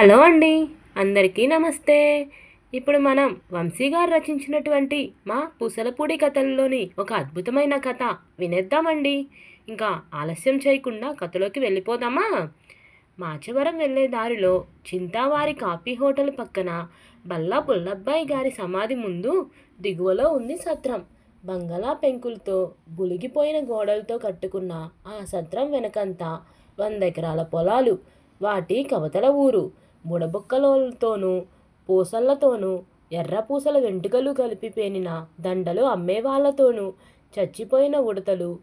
Hello అండి అందరికీ నమస్తే. ఇప్పుడు మనం వంశీ గారు రచించినటువంటి మా పూసలపూడి కథల్లోని ఒక అద్భుతమైన కథ వినేద్దామండి. ఇంకా ఆలస్యం చేయకుండా కథలోకి వెళ్ళిపోదామా? మాచవరం వెళ్ళే దారిలో చింతావారి కాఫీ హోటల్ పక్కన బల్లా పుల్లబ్బాయి గారి సమాధి ముందు దిగువలో ఉంది సత్రం. బంగళా పెంకులతో బులిగిపోయిన గోడలతో కట్టుకున్న ఆ సత్రం వెనకంతా వంద ఎకరాల పొలాలు వాటి కవతల ఊరు. బుడబుక్కలతోనూ పూసలతోనూ ఎర్ర పూసల వెంట్రుకలు కలిపి పేనిన దండలు అమ్మేవాళ్ళతోనూ చచ్చిపోయిన ఉడతలు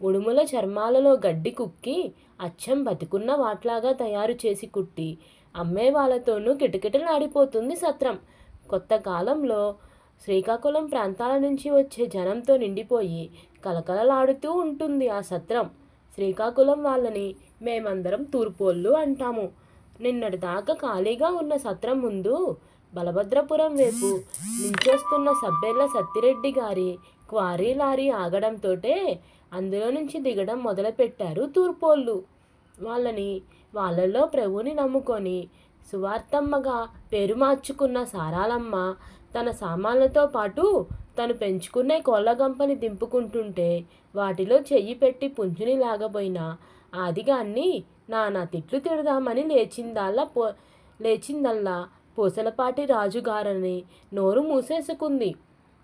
ఉడుముల చర్మాలలో గడ్డి కుక్కి అచ్చం బతికున్న వాట్లాగా తయారు చేసి కుట్టి అమ్మే వాళ్ళతోనూ కిటకిటలాడిపోతుంది సత్రం. కొత్త కాలంలో శ్రీకాకుళం ప్రాంతాల నుంచి వచ్చే జనంతో నిండిపోయి కలకలలాడుతూ ఉంటుంది ఆ సత్రం. శ్రీకాకుళం వాళ్ళని మేమందరం తూర్పోళ్ళు అంటాము. నిన్నటి దాకా ఖాళీగా ఉన్న సత్రం ముందు బలభద్రపురం వైపు నించొస్తున్న సబ్బెర్ల సత్తిరెడ్డి గారి క్వారీ లారీ ఆగడంతోటే అందులో నుంచి దిగడం మొదలుపెట్టారు తూర్పోళ్ళు. వాళ్ళని వాళ్ళలో ప్రభుని నమ్ముకొని సువార్తమ్మగా పేరు మార్చుకున్న సారాలమ్మ తన సామాన్లతో పాటు తను పెంచుకునే కోళ్ళగంపని దింపుకుంటుంటే వాటిలో చెయ్యి పెట్టి పుంజుని లాగబోయిన ఆదిగాన్ని నానా తిట్లు తిడదామని లేచిందల్లా పో లేచిందల్లా పూసలపాటి రాజుగారని నోరు మూసేసుకుంది.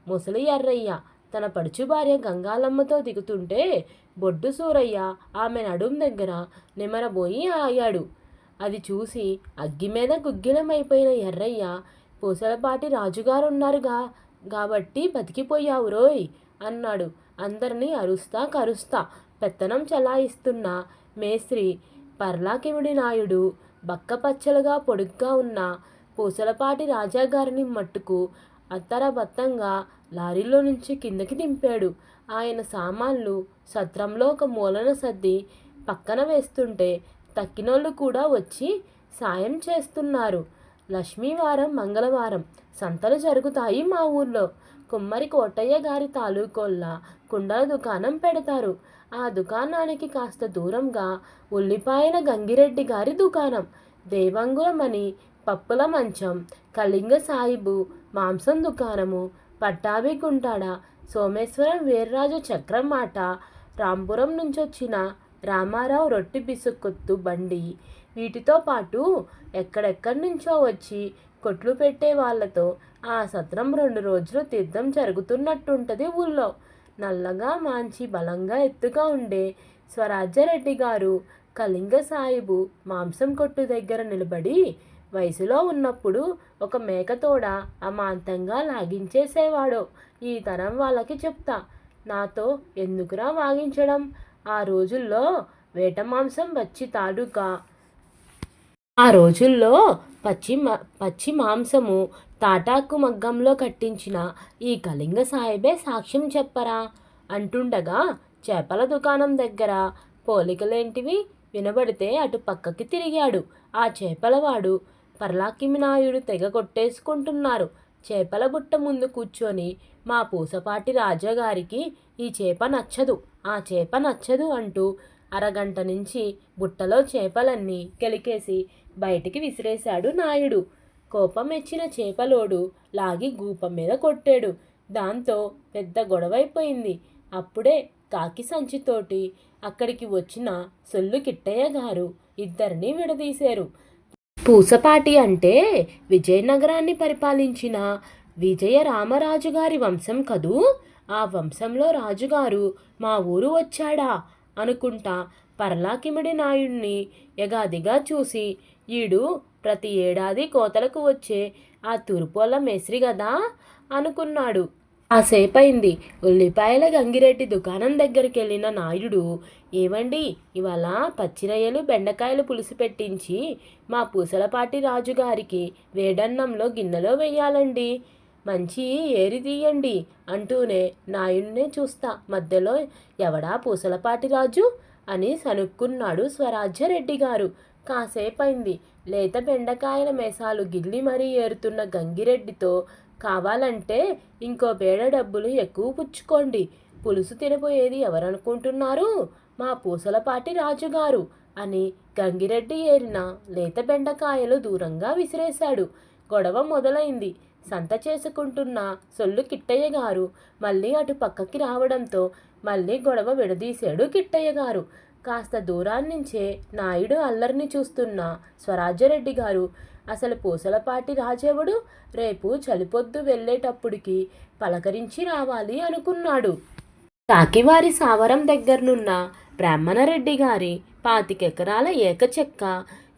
ముసలి ఎర్రయ్య తన పడుచు భార్య గంగాలమ్మతో దిగుతుంటే బొడ్డు సూరయ్య ఆమె నడుం దగ్గర నిమరబోయి ఆగాడు. అది చూసి అగ్గి మీద గుగ్గిలమైపోయిన ఎర్రయ్య పూసలపాటి రాజుగారు ఉన్నారుగా కాబట్టి బతికిపోయావు రోయ్ అన్నాడు. అందరినీ అరుస్తా కరుస్తా పెత్తనం చలాయిస్తున్న మేస్త్రి పర్లాకిముడి నాయుడు బక్కపచ్చలుగా పొడుగ్గా ఉన్న పూసలపాటి రాజాగారిని మట్టుకు అత్తరబత్తంగా లారీలో నుంచి కిందకి దింపాడు. ఆయన సామాన్లు సత్రంలో ఒక మూలన సర్ది పక్కన వేస్తుంటే తక్కినోళ్ళు కూడా వచ్చి సాయం చేస్తున్నారు. లక్ష్మీవారం మంగళవారం సంతలు జరుగుతాయి మా ఊర్లో. కుమ్మరి కోటయ్య గారి తాలూకోళ్ళ కుండల దుకాణం పెడతారు. ఆ దుకాణానికి కాస్త దూరంగా ఉల్లిపాయల గంగిరెడ్డి గారి దుకాణం దేవంగులమణి పప్పుల మంచం కళింగ సాయిబు మాంసం దుకాణము పట్టాభి గుంటాడ సోమేశ్వరం వీర్రాజు చక్రం మాట రాంపురం నుంచి వచ్చిన రామారావు రొట్టి బిసుకొత్తు బండి. వీటితో పాటు ఎక్కడెక్కడి నుంచో వచ్చి కొట్లు పెట్టే వాళ్ళతో ఆ సత్రం రెండు రోజులు తీర్థం జరుగుతున్నట్టుంటుంది ఊళ్ళో. నల్లగా మాంచి బలంగా ఎత్తుగా ఉండే స్వరాజ్యరెడ్డి గారు కళింగ సాయిబు మాంసం కొట్టు దగ్గర నిలబడి వయసులో ఉన్నప్పుడు ఒక మేకతోడ అమాంతంగా లాగించేసేవాడు. ఈ తరం వాళ్ళకి చెప్తా నాతో ఎందుకురా వాగించడం? ఆ రోజుల్లో వేట మాంసం వచ్చి తాడుగా ఆ రోజుల్లో పచ్చి పచ్చి మాంసము తాటాకు మగ్గంలో కట్టించిన ఈ కళింగ సాయిబే సాక్ష్యం చెప్పరా? అంటుండగా చేపల దుకాణం దగ్గర పోలికలేంటివి వినబడితే అటు పక్కకి తిరిగాడు ఆ చేపలవాడు. పర్లాకిమినాయుడు తెగ కొట్టేసుకుంటున్నారు. చేపల బుట్ట ముందు కూర్చొని మా పూసపాటి రాజాగారికి ఈ చేప నచ్చదు ఆ చేప నచ్చదు అంటూ అరగంట నుంచి బుట్టలో చేపలన్నీ కెలికేసి బయటికి విసిరేశాడు నాయుడు. కోపం మెచ్చిన చేపలోడు లాగి గూపం మీద కొట్టాడు. దాంతో పెద్ద గొడవైపోయింది. అప్పుడే కాకి సంచితోటి అక్కడికి వచ్చిన సొల్లు కిట్టయ్య గారు ఇద్దరిని విడదీశారు. పూసపాటి అంటే విజయనగరాన్ని పరిపాలించిన విజయ రామరాజు గారి వంశం కదూ? ఆ వంశంలో రాజుగారు మా ఊరు వచ్చాడా? అనుకుంటా పర్లాకిమిడి నాయుడిని ఎగాదిగా చూసి ఈడు ప్రతి ఏడాది కోతలకు వచ్చే ఆ తూర్పోల మేస్త్రి కదా? అనుకున్నాడు. కాసేపైంది ఉల్లిపాయల గంగిరెడ్డి దుకాణం దగ్గరికి వెళ్ళిన నాయుడు ఏమండి ఇవాళ పచ్చిరయ్యలు బెండకాయలు పులుసు పెట్టించి మా పూసలపాటి రాజుగారికి వేడన్నంలో గిన్నెలో వేయాలండి. మంచి ఏరి తీయండి అంటూనే నాయుడినే చూస్తా. మధ్యలో ఎవడా పూసలపాటి రాజు? అని సనుక్కున్నాడు స్వరాజ్యరెడ్డి గారు. కాసేపైంది. లేత బెండకాయల మేసాలు గిల్లి మరీ ఏరుతున్న గంగిరెడ్డితో కావాలంటే ఇంకో పేడ డబ్బులు ఎక్కువ పుచ్చుకోండి. పులుసు తినబోయేది ఎవరనుకుంటున్నారు? మా పూసలపాటి రాజుగారు అని గంగిరెడ్డి ఏరిన లేత బెండకాయలు దూరంగా విసిరేశాడు. గొడవ మొదలైంది. సంత చేసుకుంటున్న సొల్లు కిట్టయ్య గారు మళ్ళీ అటు పక్కకి రావడంతో మళ్ళీ గొడవ విడదీశాడు కిట్టయ్య గారు. కాస్త దూరాన్నించే నాయుడు అల్లరిని చూస్తున్న స్వరాజ్యరెడ్డి గారు అసలు పూసలపాటి రాజేవుడు రేపు చలిపొద్దు వెళ్ళేటప్పటికి పలకరించి రావాలి అనుకున్నాడు. కాకివారి సావరం దగ్గరనున్న బ్రాహ్మణరెడ్డి గారి పాతికెకరాల ఏకచెక్క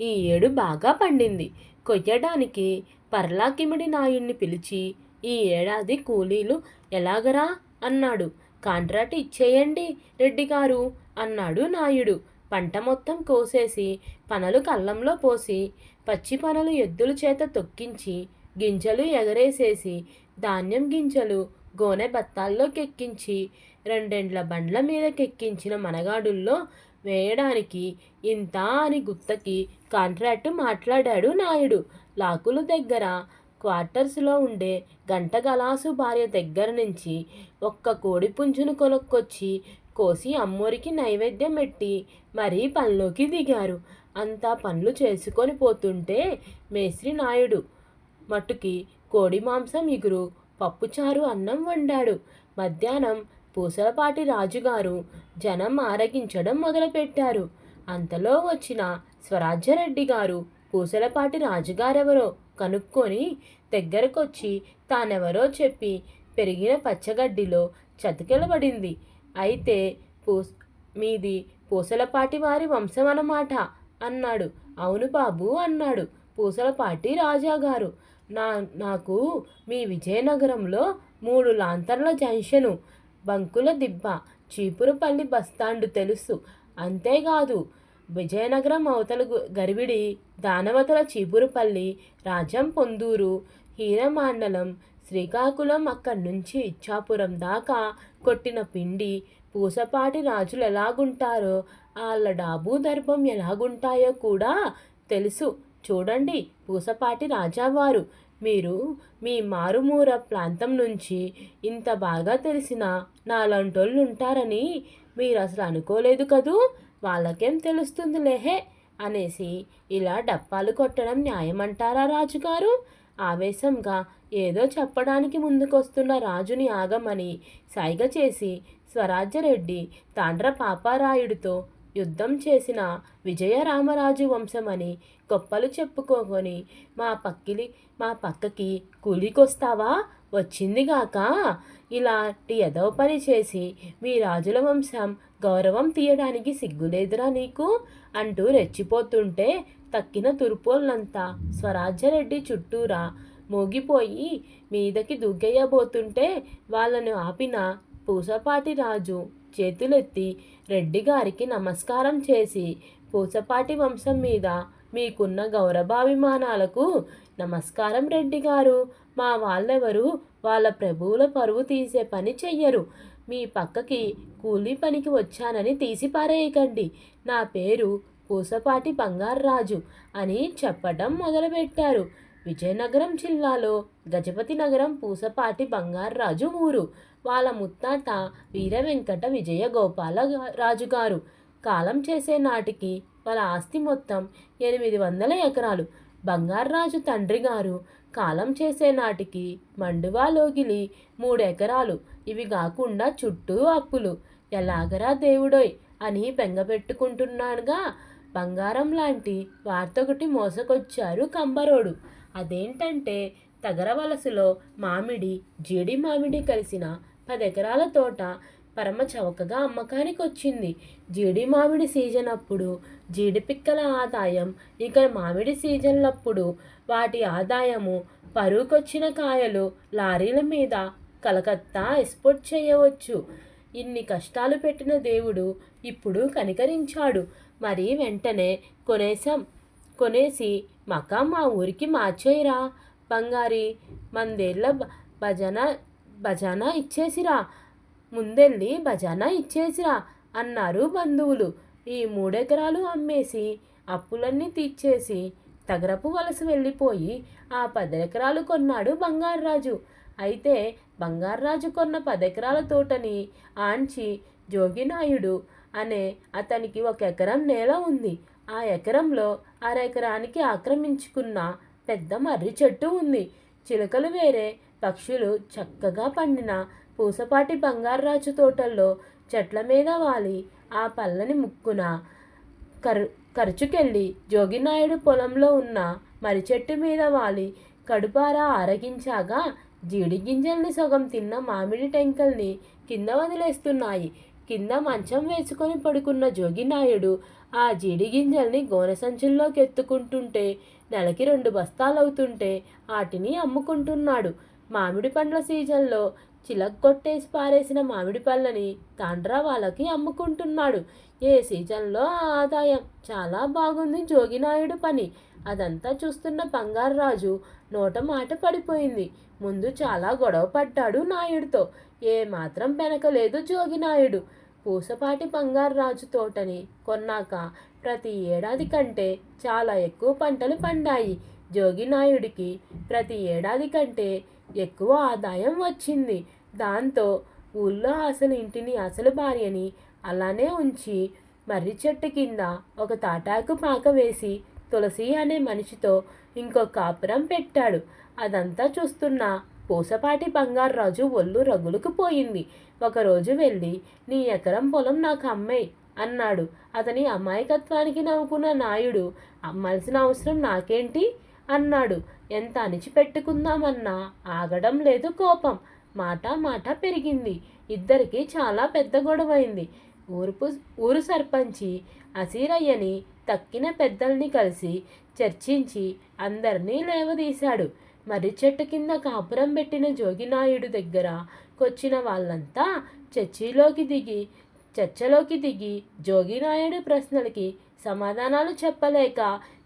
ఈ ఏడు బాగా పండింది. కొయ్యడానికి పర్లాకిమిడి నాయుణ్ణి పిలిచి ఈ ఏడాది కూలీలు ఎలాగరా? అన్నాడు. కాంట్రాక్ట్ ఇచ్చేయండి రెడ్డి గారు. అన్నాడు నాయుడు. పంట మొత్తం కోసేసి పనలు కళ్ళంలో పోసి పచ్చి పనలు ఎద్దుల చేత తొక్కించి గింజలు ఎగరేసేసి ధాన్యం గింజలు గోనె బత్తాల్లోకెక్కించి రెండెండ్ల బండ్ల మీదకెక్కించిన మనగాడుల్లో వేయడానికి ఇంత అని గుత్తకి కాంట్రాక్టు మాట్లాడాడు నాయుడు. లాకుల దగ్గర క్వార్టర్స్లో ఉండే గంట గలాసు భార్య దగ్గర నుంచి ఒక్క కోడి పుంజును కొనుక్కొచ్చి కోసి అమ్మోరికి నైవేద్యం పెట్టి మరీ పనిలోకి దిగారు. అంతా పనులు చేసుకొని పోతుంటే మేస్త్రి నాయుడు మట్టుకి కోడి మాంసం ఇగురు పప్పుచారు అన్నం వండాడు. మధ్యాహ్నం పూసలపాటి రాజుగారు జనం ఆరగించడం మొదలుపెట్టారు. అంతలో వచ్చిన స్వరాజ్యరెడ్డి గారు పూసలపాటి రాజుగారెవరో కనుక్కొని దగ్గరకొచ్చి తానెవరో చెప్పి పెరిగిన పచ్చగడ్డిలో చతికెలబడింది. అయితే పూస్ మీది పూసలపాటి వారి వంశం అన్నమాట అన్నాడు. అవును బాబు అన్నాడు పూసలపాటి రాజాగారు. నా నాకు మీ విజయనగరంలో మూడు లాంతర్ల జంక్షను బంకుల దిబ్బ చీపురుపల్లి బస్తాండు తెలుసు. అంతేకాదు విజయనగరం అవతల గరివిడి దానవతల చీపురుపల్లి రాజం పొందూరు హీరమాండలం శ్రీకాకుళం అక్కడి నుంచి ఇచ్చాపురం దాకా కొట్టిన పిండి పూసపాటి రాజులు ఎలాగుంటారో వాళ్ళ డాబు దర్భం ఎలాగుంటాయో కూడా తెలుసు. చూడండి పూసపాటి రాజావారు. మీరు మీ మారుమూర ప్రాంతం నుంచి ఇంత బాగా తెలిసిన నాలంటోళ్ళు ఉంటారని మీరు అసలు అనుకోలేదు కదూ? వాళ్ళకేం తెలుస్తుంది లేహే? అనేసి ఇలా డప్పాలు కొట్టడం న్యాయమంటారా రాజుగారు? ఆవేశంగా ఏదో చెప్పడానికి ముందుకొస్తున్న రాజుని ఆగమని సైగ చేసి స్వరాజ్యరెడ్డి తాండ్ర పాపారాయుడితో యుద్ధం చేసిన విజయరామరాజు వంశమని గొప్పలు చెప్పుకోకొని మా పక్కిలి మా పక్కకి కూలికొస్తావా? వచ్చిందిగాక ఇలాంటి ఎదవ పని చేసి మీ రాజుల వంశం గౌరవం తీయడానికి సిగ్గులేదురా నీకు? అంటూ రెచ్చిపోతుంటే తక్కిన తురుపోళ్ళంతా స్వరాజ్యరెడ్డి చుట్టూరా మోగిపోయి మీదకి దుగ్గయ్యబోతుంటే వాళ్ళను ఆపిన పూసపాటి రాజు చేతులెత్తి రెడ్డి గారికి నమస్కారం చేసి పూసపాటి వంశం మీద మీకున్న గౌరవాభిమానాలకు నమస్కారం రెడ్డి గారు మా వాళ్ళెవరు వాళ్ళ ప్రభువుల పరువు తీసే పని చెయ్యరు. మీ పక్కకి కూలీ పనికి వచ్చానని తీసి పారేయకండి. నా పేరు పూసపాటి బంగారరాజు అని చెప్పడం మొదలుపెట్టారు. విజయనగరం జిల్లాలో గజపతి నగరం పూసపాటి బంగారరాజు ఊరు. వాళ్ళ ముత్తాత వీర వెంకట విజయ గోపాల రాజుగారు. రాజు గారు కాలం చేసే నాటికి వాళ్ళ ఆస్తి మొత్తం ఎనిమిది వందల ఎకరాలు. బంగారరాజు తండ్రి గారు కాలం చేసే నాటికి మండువాలోగిలి మూడెకరాలు. ఇవి కాకుండా చుట్టూ అప్పులు. ఎలాగరా దేవుడోయ్ అని బెంగపెట్టుకుంటున్నాడుగా బంగారం లాంటి వార్తొకటి మోసకొచ్చారు కంబరోడు. అదేంటంటే తగరవలసలో మామిడి జీడి మామిడి కలిసిన పదెకరాల తోట పరమ చవకగా అమ్మకానికి వచ్చింది జీడి మామిడి సీజన్ అప్పుడు జీడి పిక్కల ఆదాయం ఇక మామిడి సీజన్లప్పుడు వాటి ఆదాయము పరువుకొచ్చిన కాయలు లారీల మీద కలకత్తా ఎక్స్పోర్ట్ చేయవచ్చు. ఇన్ని కష్టాలు పెట్టిన దేవుడు ఇప్పుడు కనికరించాడు. మరి వెంటనే కొనేసాం కొనేసి మకా మా ఊరికి మార్చేయరా. బంగారి మందేళ్ళ బ- భజన భజానా ఇచ్చేసిరా. ముందెళ్ళి భజానా ఇచ్చేసిరా అన్నారు బంధువులు. ఈ మూడెకరాలు అమ్మేసి అప్పులన్నీ తీర్చేసి తగరపు వలస వెళ్ళిపోయి ఆ పదెకరాలు కొన్నాడు బంగారరాజు. అయితే బంగారరాజు కొన్న పదెకరాల తోటని ఆంచి జోగినాయుడు అనే అతనికి ఒక ఎకరం నేల ఉంది. ఆ ఎకరంలో అరెకరానికి ఆక్రమించుకున్న పెద్ద మర్రి చెట్టు ఉంది. చిలుకలు వేరే పక్షులు చక్కగా పండిన పూసపాటి బంగారరాజు తోటల్లో చెట్ల మీద వాలి. ఆ పల్లని ముక్కున కరు ఖర్చుకెళ్ళి జోగినాయుడు పొలంలో ఉన్న మర్రి చెట్టు మీద వాలి కడుపారా ఆరగించాగా. జీడి గింజల్ని సగం తిన్న మామిడి టెంకల్ని కింద వదిలేస్తున్నాయి. కింద మంచం వేసుకొని పడుకున్న జోగినాయుడు ఆ జీడి గింజల్ని గోనె సంచుల్లోకి ఎత్తుకుంటుంటే నెలకి రెండు బస్తాలవుతుంటే వాటిని అమ్ముకుంటున్నాడు. మామిడి పండ్ల సీజన్లో చిలక్కొట్టేసి పారేసిన మామిడి పళ్ళని తాండ్రా వాళ్ళకి అమ్ముకుంటున్నాడు. ఏ సీజన్లో ఆదాయం? చాలా బాగుంది జోగినాయుడు పని. అదంతా చూస్తున్న బంగారరాజు నోట మాట పడిపోయింది. ముందు చాలా గొడవ పడ్డాడు నాయుడితో. ఏ మాత్రం జోగినాయుడు పూసపాటి బంగారరాజు తోటని కొన్నాక ప్రతి ఏడాది కంటే చాలా ఎక్కువ పంటలు పండాయి. జోగినాయుడికి ప్రతి ఏడాది కంటే ఎక్కువ ఆదాయం వచ్చింది. దాంతో ఊళ్ళో అసలు ఇంటిని అసలు భార్యని అలానే ఉంచి మర్రి చెట్టు కింద ఒక తాటాకు పాక వేసి తులసి అనే మనిషితో ఇంకో కాపురం పెట్టాడు. అదంతా చూస్తున్న పూసపాటి బంగారాజు ఒళ్ళు రగులుకు పోయింది. ఒకరోజు వెళ్ళి నీ ఎకరం పొలం నాకు అమ్మాయి అన్నాడు. అతని అమాయకత్వానికి నవ్వుకున్న నాయుడు అమ్మాల్సిన అవసరం నాకేంటి? అన్నాడు. ఎంత అణిచిపెట్టుకుందామన్నా ఆగడం లేదు కోపం. మాట మాట పెరిగింది. ఇద్దరికీ చాలా పెద్ద గొడవైంది. ఊరుపు ఊరు సర్పంచి అసీరయ్యని తక్కిన పెద్దల్ని కలిసి చర్చించి అందరినీ లేవదీశాడు. మర్రి చెట్టు కింద కాపురం పెట్టిన జోగినాయుడు దగ్గర కొచ్చిన వాళ్ళంతా చర్చిలోకి దిగి చర్చలోకి దిగి జోగినాయుడు ప్రశ్నలకి సమాధానాలు చెప్పలేక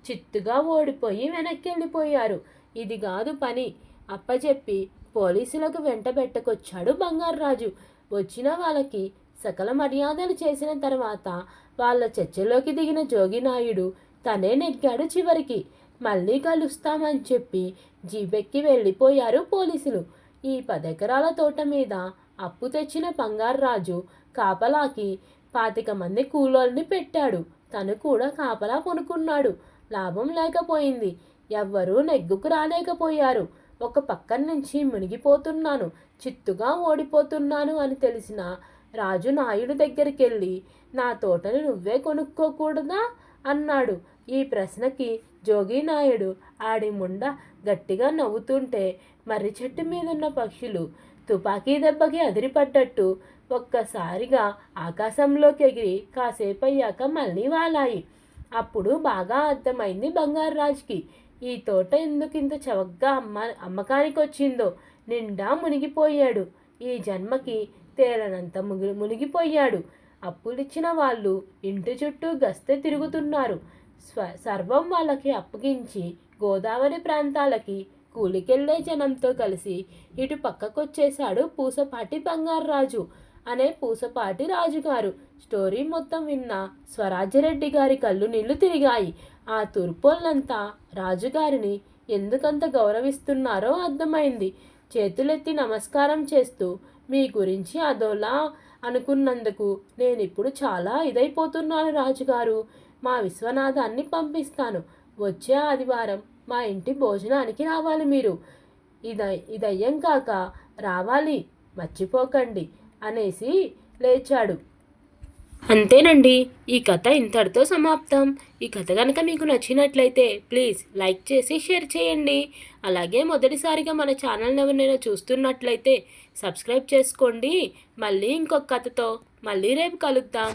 చిత్తుగా ఓడిపోయి వెనక్కి వెళ్ళిపోయారు ఇది కాదు పని అప్పచెప్పి పోలీసులకు వెంటబెట్టకొచ్చాడు బంగారరాజు. వచ్చిన వాళ్ళకి సకల మర్యాదలు చేసిన తర్వాత వాళ్ళ చర్చలోకి దిగిన జోగినాయుడు తనే నెగ్గాడు చివరికి. మళ్ళీ కలుస్తామని చెప్పి జీబెక్కి వెళ్ళిపోయారు పోలీసులు. ఈ పదెకరాల తోట మీద అప్పు తెచ్చిన బంగారరాజు కాపలాకి పాతిక మంది కూలోల్ని పెట్టాడు. తను కూడా కాపలా కొనుక్కున్నాడు. లాభం లేకపోయింది. ఎవ్వరూ నెగ్గుకు రాలేకపోయారు. ఒక పక్కన నుంచి మునిగిపోతున్నాను. చిత్తుగా ఓడిపోతున్నాను అని తెలిసిన రాజు నాయుడు దగ్గరికి వెళ్ళి నా తోటని నువ్వే కొనుక్కోకూడదా? అన్నాడు. ఈ ప్రశ్నకి జోగి నాయుడు ఆడి ముండ గట్టిగా నవ్వుతుంటే మర్రి చెట్టు మీదున్న పక్షులు తుపాకీ దెబ్బకి అదిరిపడ్డట్టు ఒక్కసారిగా ఆకాశంలోకి ఎగిరి కాసేపు అయ్యాక మళ్ళీ వాలాయి. అప్పుడు బాగా అర్థమైంది బంగారాజుకి ఈ తోట ఎందుకు ఇంత చవకగా అమ్మ అమ్మకానికి వచ్చిందో నిండా మునిగిపోయాడు. ఈ జన్మకి తేలనంత ముగి మునిగిపోయాడు. అప్పులిచ్చిన వాళ్ళు ఇంటి చుట్టూ గస్తే తిరుగుతున్నారు. స్వ సర్వం వాళ్ళకి అప్పగించి గోదావరి ప్రాంతాలకి కూలికెళ్ళే జనంతో కలిసి ఇటు పక్కకొచ్చేశాడు పూసపాటి బంగారరాజు. అనే పూసపాటి రాజుగారు. స్టోరీ మొత్తం విన్న స్వరాజ్యరెడ్డి గారి కళ్ళు నీళ్ళు తిరిగాయి. ఆ తూర్పోళ్ళంతా రాజుగారిని ఎందుకంత గౌరవిస్తున్నారో అర్థమైంది. చేతులెత్తి నమస్కారం చేస్తూ మీ గురించి అదోలా అనుకున్నందుకు నేను ఇప్పుడు చాలా ఇదైపోతున్నాను రాజుగారు. మా విశ్వనాథాన్ని పంపిస్తాను. వచ్చే ఆదివారం మా ఇంటి భోజనానికి రావాలి మీరు. ఇద ఇదయ్యం కాక రావాలి. మర్చిపోకండి. అనేసి లేచాడు. అంతేనండి ఈ కథ ఇంతటితో సమాప్తం. ఈ కథ కనుక మీకు నచ్చినట్లయితే ప్లీజ్ లైక్ చేసి షేర్ చేయండి. అలాగే మొదటిసారిగా మన ఛానల్ని ఎవరినైనా చూస్తున్నట్లయితే సబ్స్క్రైబ్ చేసుకోండి. మళ్ళీ ఇంకొక కథతో మళ్ళీ రేపు కలుద్దాం.